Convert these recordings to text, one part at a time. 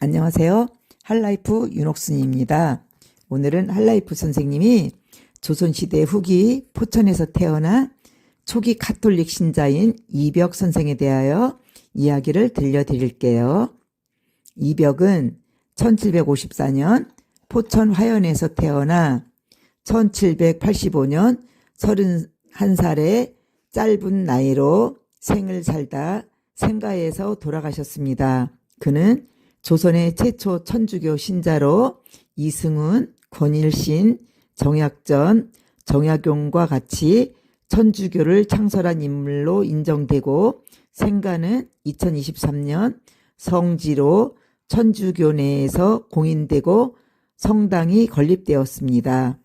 안녕하세요. 할라이프 윤옥순입니다. 오늘은 할라이프 선생님이 조선시대 후기 포천에서 태어나 초기 카톨릭 신자인 이벽 선생에 대하여 이야기를 들려드릴게요. 이벽은 1754년 포천 화연에서 태어나 1785년 31살의 짧은 나이로 생을 살다 생가에서 돌아가셨습니다. 그는 조선의 최초 천주교 신자로 이승훈, 권일신, 정약전, 정약용과 같이 천주교를 창설한 인물로 인정되고 생가는 2023년 성지로 천주교 내에서 공인되고 성당이 건립되었습니다.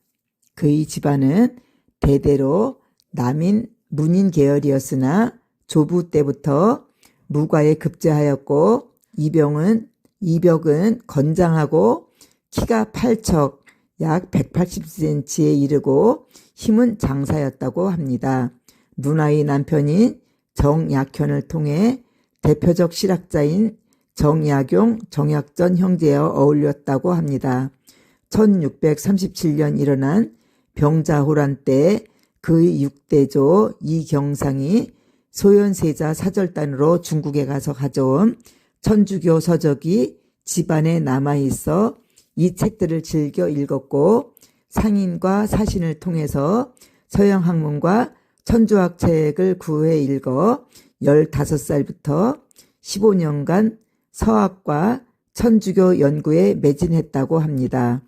그의 집안은 대대로 남인 문인 계열이었으나 조부 때부터 무과에 급제하였고 이병은 이벽은 건장하고 키가 8척 약 180cm에 이르고 힘은 장사였다고 합니다. 누나의 남편인 정약현을 통해 대표적 실학자인 정약용, 정약전 형제와 어울렸다고 합니다. 1637년 일어난 병자호란 때 그의 6대조 이경상이 소현세자 사절단으로 중국에 가서 가져온 천주교 서적이 집안에 남아있어 이 책들을 즐겨 읽었고 상인과 사신을 통해서 서양 학문과 천주학 책을 구해 읽어 15살부터 15년간 서학과 천주교 연구에 매진했다고 합니다.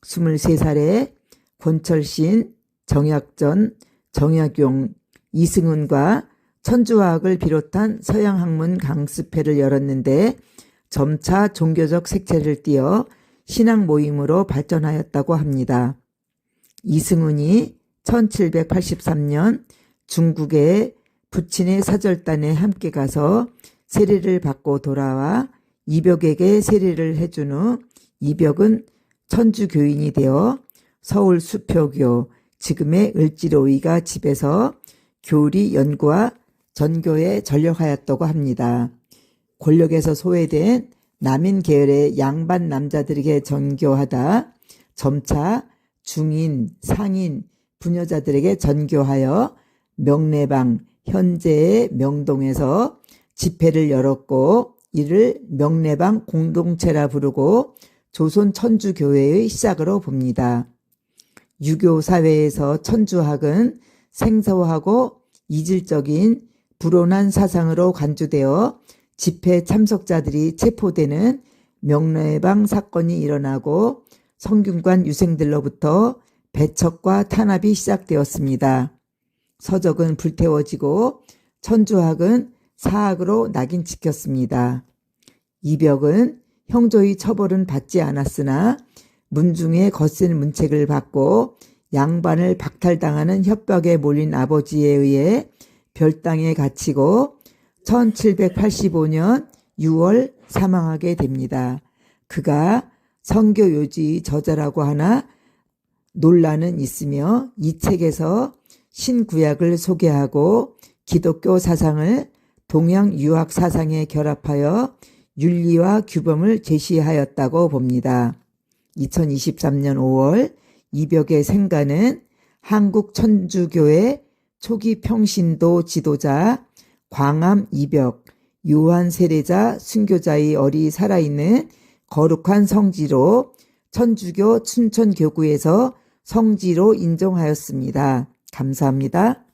23살에 권철신, 정약전, 정약용, 이승훈과 천주학을 비롯한 서양 학문 강습회를 열었는데 점차 종교적 색채를 띠어 신앙 모임으로 발전하였다고 합니다. 이승훈이 1783년 중국의 부친의 사절단에 함께 가서 세례를 받고 돌아와 이벽에게 세례를 해준 후 이벽은 천주교인이 되어 서울 수표교 지금의 을지로이가 집에서 교리 연구와 전교에 전력하였다고 합니다. 권력에서 소외된 남인 계열의 양반 남자들에게 전교하다 점차 중인, 상인, 부녀자들에게 전교하여 명례방 현재의 명동에서 집회를 열었고 이를 명례방 공동체라 부르고 조선 천주교회의 시작으로 봅니다. 유교 사회에서 천주학은 생소하고 이질적인 불온한 사상으로 간주되어 집회 참석자들이 체포되는 명례방 사건이 일어나고 성균관 유생들로부터 배척과 탄압이 시작되었습니다. 서적은 불태워지고 천주학은 사학으로 낙인 찍혔습니다. 이벽은 형조의 처벌은 받지 않았으나 문중의 거센 문책을 받고 양반을 박탈당하는 협박에 몰린 아버지에 의해 별당에 갇히고 1785년 6월 사망하게 됩니다. 그가 성교요지 저자라고 하나 논란은 있으며 이 책에서 신구약을 소개하고 기독교 사상을 동양 유학 사상에 결합하여 윤리와 규범을 제시하였다고 봅니다. 2023년 5월 이벽의 생가는 한국 천주교회 초기 평신도 지도자 광암 이벽 요한 세례자 순교자의 어리 살아있는 거룩한 성지로 천주교 춘천교구에서 성지로 인정하였습니다. 감사합니다.